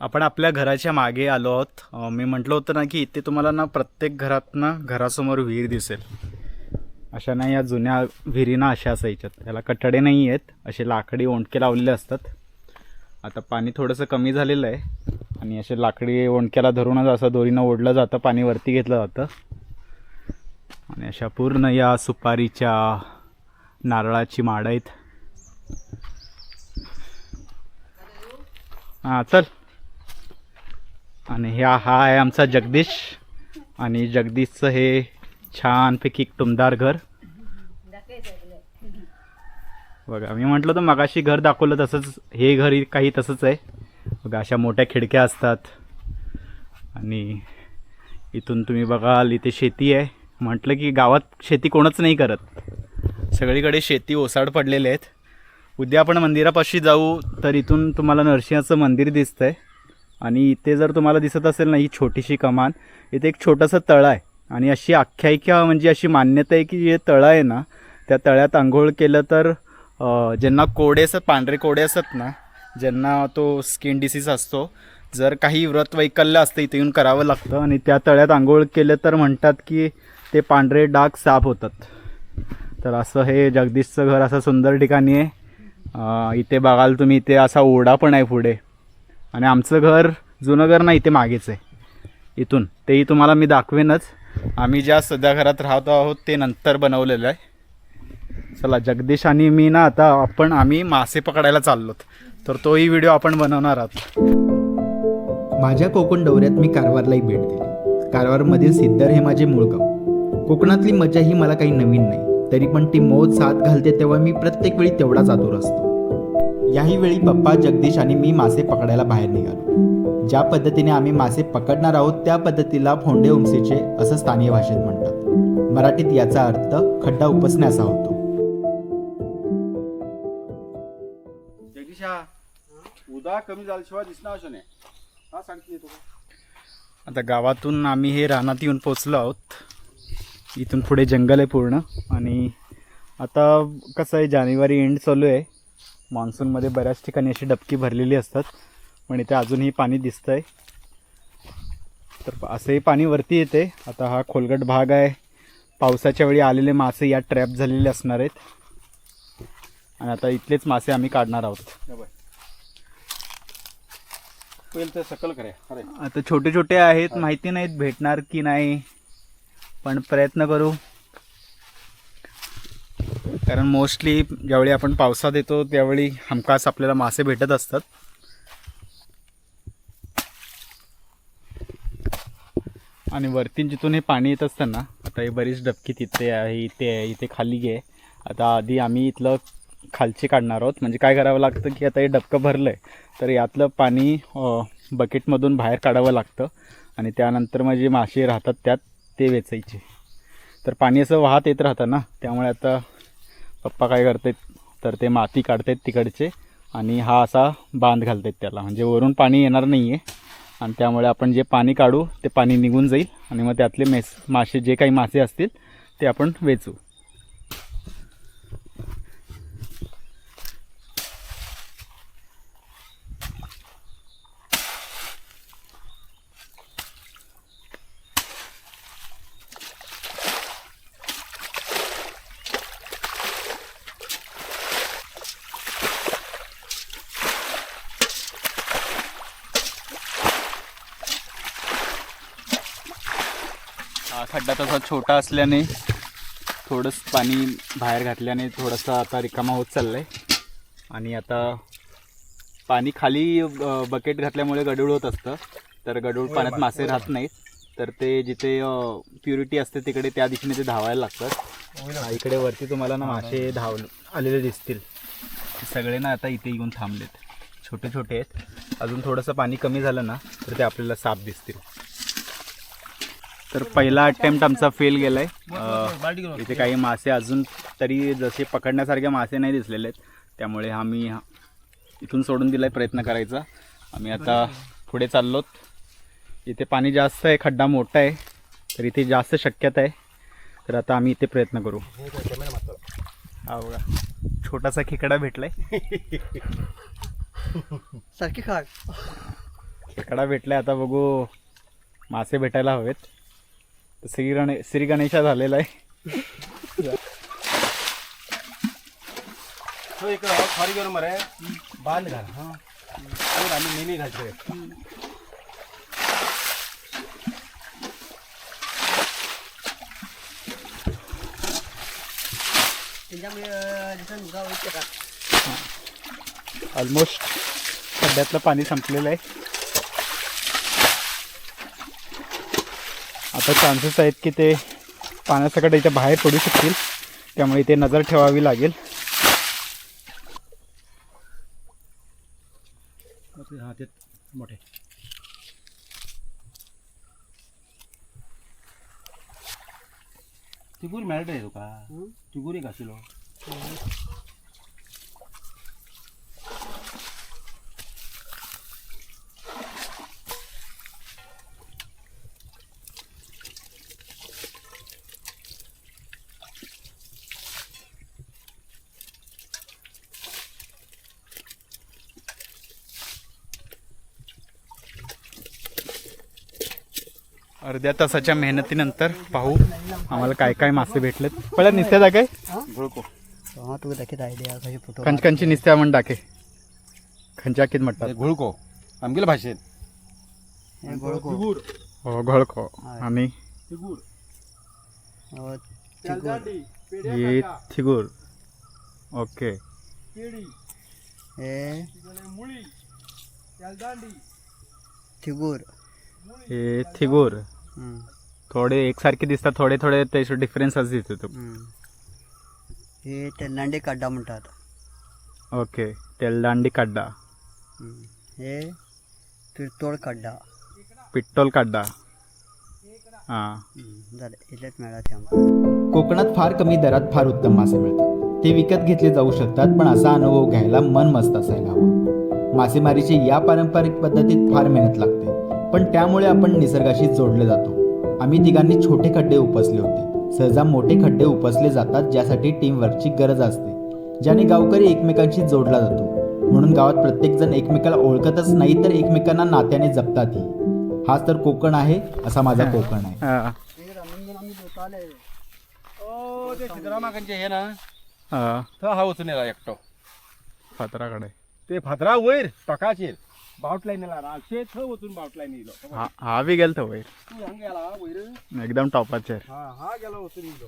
आपण आपल्या घराच्या मागे आलो आहोत. मी म्हटलं होतं ना की इथे तुम्हाला ना प्रत्येक घरातनं घरासमोर विहीर दिसेल. अशा नाही या जुन्या विहिरीना अशा असायच्यात. त्याला कटडे नाही आहेत असे लाकडी ओंडके लावलेले असतात. आता पाणी थोडंसं कमी झालेलं आहे आणि असे लाकडी ओंडक्याला धरूनच असं दोरीनं ओढलं जातं पाणी वरती घेतलं जातं. आणि अशा पूर्ण या सुपारीच्या नारळाची माड आहेत. हां चल. आणि ह्या हा आहे आमचा जगदीश. आणि जगदीशचं हे छानपैकी एक टुमदार घर. बघा मी म्हटलं तर मगाशी घर दाखवलं तसंच हे घर काही तसंच आहे. बघा अशा मोठ्या खिडक्या असतात. आणि इथून तुम्ही बघाल इथे शेती आहे. म्हटलं की गावात शेती कोणच नाही करत. सगळीकडे शेती ओसाड पडलेले आहेत. उद्या आपण मंदिरापाशी जाऊ तर इथून तुम्हाला नरसिंहाचं मंदिर दिसतं आहे आणि इथे जर तुम्हाला दिसत असेल ना ही छोटीशी कमान इथे एक छोटंसं तळं आहे. आणि अशी आख्यायिका म्हणजे अशी मान्यता आहे की जे तळं आहे ना त्या तळ्यात आंघोळ केलं तर ज्यांना कोडे असतात पांढरे कोडे असतात ना ज्यांना तो स्किन डिसीज असतो जर काही व्रत वैकल्य असतं इथे येऊन करावं लागतं. आणि त्या तळ्यात आंघोळ केलं तर म्हणतात की ते पांढरे डाग साफ होतात. तर असं हे जगदीशचं घर असं सुंदर ठिकाणी आहे. इथे बघाल तुम्ही इथे असा ओढा पण आहे पुढे. आणि आमचं घर जुनं घर ना इथे मागेच आहे. इथून. तेही तुम्हाला मी दाखवेनच. आम्ही ज्या सध्या घरात राहतो आहोत ते नंतर बनवलेलं आहे. चला जगदीश आणि मी ना आता आपण आम्ही मासे पकडायला चाललोत तर तोही व्हिडिओ आपण बनवणार आहोत. माझ्या कोकण दौऱ्यात मी कारवारलाही भेट दिली. कारवारमधील सिद्धर हे माझे मूळ गाव. कोकणातली मजा ही मला काही नवीन नाही. तरी पण ती मौज साथ घालते तेव्हा मी प्रत्येक वेळी तेवढाच आतुर असतो. याही वेळी पप्पा जगदीश आणि मी मासे पकडायला बाहेर निघालो. ज्या पद्धतीने आम्ही मासे पकडणार आहोत त्या पद्धतीला फोंडे उमसीचे असं स्थानिय भाषेत म्हणतात. मराठीत याचा अर्थ खड्डा उपसणे असा होतो. जगदीशा उदा कमी झाल्याशिवाय दिसणार असं नाही. हा सांगते तुला. आता गावातून आम्ही हे रानात येऊन पोचलो आहोत. इथून पुढे जंगल आहे पूर्ण. आणि आता कसं आहे जानेवारी एंड चालू आहे. मान्सूनमध्ये बऱ्याच ठिकाणी अशी डबकी भरलेली असतात पण इथे अजूनही पाणी दिसतं आहे तर असंही पाणी वरती येते. आता हा खोलगट भाग आहे. पावसाच्या वेळी आलेले मासे यात ट्रॅप झालेले असणार आहेत. आणि आता इथलेच मासे आम्ही काढणार आहोत. सकल आता छोटे छोटे आहेत. माहिती नाहीत भेटणार की नाही. पण प्रयत्न करू. कारण मोस्टली ज्यावेळी आपण पावसात येतो त्यावेळी हमखास आपल्याला मासे भेटत असतात. आणि वरती जिथून हे पाणी येत असतं ना आता हे बरीच डबकी तिथे आहे इथे आहे इथे खाली आहे आता आधी आम्ही इथलं खालचे काढणार आहोत. म्हणजे काय करावं लागतं की आता हे डबकं भरलं आहे तर यातलं पाणी बकेटमधून बाहेर काढावं लागतं. आणि त्यानंतर मग जे मासे राहतात त्यात ते वेचायचे. तर पाणी असं वाहत येत राहतं ना त्यामुळे आता पप्पा काय करतात तर ते माती काढतात तिकडचे आणि हा असा बांध घालतात त्याला. म्हणजे वरून पाणी येणार नाही आहे आणि त्यामुळे आपण जे पाणी काढू ते पाणी निघून जाईल आणि मग त्यातले मेस मासे जे काही मासे असतील ते आपण वेचू. खड्डा तसा छोटा असल्याने थोडंसं पाणी बाहेर घातल्याने थोडंसं आता रिकामा होत चाललं आहे आणि आता पाणी खाली बकेट घातल्यामुळे गडूळ होत असतं. तर गडूळ पाण्यात मासे राहत नाहीत. तर ते जिथे प्युरिटी असते तिकडे त्या दिशेने ते धावायला लागतात. हा, इकडे वरती तुम्हाला ना मासे धाव आलेले दिसतील. सगळे ना आता इथे येऊन थांबलेत. छोटे छोटे आहेत. अजून थोडंसं पाणी कमी झालं ना तर ते आपल्याला साफ दिसतील. तर पहिला अटेम्प्ट आमचा फेल गेलाय. इथे काही मासे अजून तरी जसे पकडण्यासारखे मासे नाही दिसलेले आहेत. त्यामुळे आम्ही हा- इथून सोडून दिलाय प्रयत्न करायचा. आम्ही आता पुढे चाललोत. इथे पाणी जास्त आहे खड्डा मोठा आहे. तर इथे जास्त शक्यता आहे. तर आता आम्ही इथे प्रयत्न करू. हा बघा छोटासा खेकडा भेटलाय. सारखी खाक. खेकडा भेटलाय आता बघू मासे भेटायला हवेत. श्री गणे श्री गणेशा झालेला आहे. तो एक खारी घेऊन मरे बांध घाल. हा. और आम्ही नेहमी घालतोय. ऑलमोस्ट खड्ड्यातलं पाणी संपलेलं आहे. आता चान्सेस आहेत की ते पाण्यासकट इथे बाहेर पडू शकतील. त्यामुळे इथे नजर ठेवावी लागेल. हा ते मोठे. तिगूर मेळटा तुका तिगूर एक आशिल्लो अर्ध्या तासाच्या मेहनतीनंतर पाहू आम्हाला काय काय मासे भेटलेत. पहिला निस्त्या दाखे घोळको हां फोटो खंचखंची निस्त्या म्हण दाखे खंच्या कित म्हणटात घोळको आमगेल्या भाशेन हें हो घळखो. आणि तिगूर. हो, ही थिगूर ओके. थिगूर हे थिगूर थोडे एकसारखे दिसतात थोडे थोडे त्याचे डिफरन्स दिसतो. हे तेलांडे काड्डा म्हणटात ओके तेलदांडी काड्डा. हे पिरतोळ काड्डा. पिट्टोल काड्डा. हां. ते कोकणात फार कमी दरात फार उत्तम मासे मिळतात. ते विकत घेतले जाऊ शकतात पण असा अनुभव घ्यायला मन मस्त असायला हवं. मासेमारीची या पारंपरिक पद्धतीत फार मेहनत लागते. पण त्यामुळे आपण निसर्गाशी जोडले जातो. आम्ही तिघांनी छोटे खड्डे उपसले होते. सहजा मोठे खड्डे उपसले जातात ज्यासाठी टीमवर्कची गरज असते ज्याने गावकरी एकमेकांशी जोडला जातो. म्हणून गावात प्रत्येकजण एकमेकाला ओळखतच नाही तर एकमेकांना नात्याने जपतातही हाच तर कोकण आहे असा माझा कोकण आहे. हां. हे ना. हां. हा वचून एकटो. फातराकडे. ते फातरा वयर टोकाचेर बावटलायन येला रातचे थंय वचून बावटलायन येयलो हा हा बी गेलतो वयर तू हांगा गेला वयर एकदम टॉपाचेर हा हा गेला वचून येयलो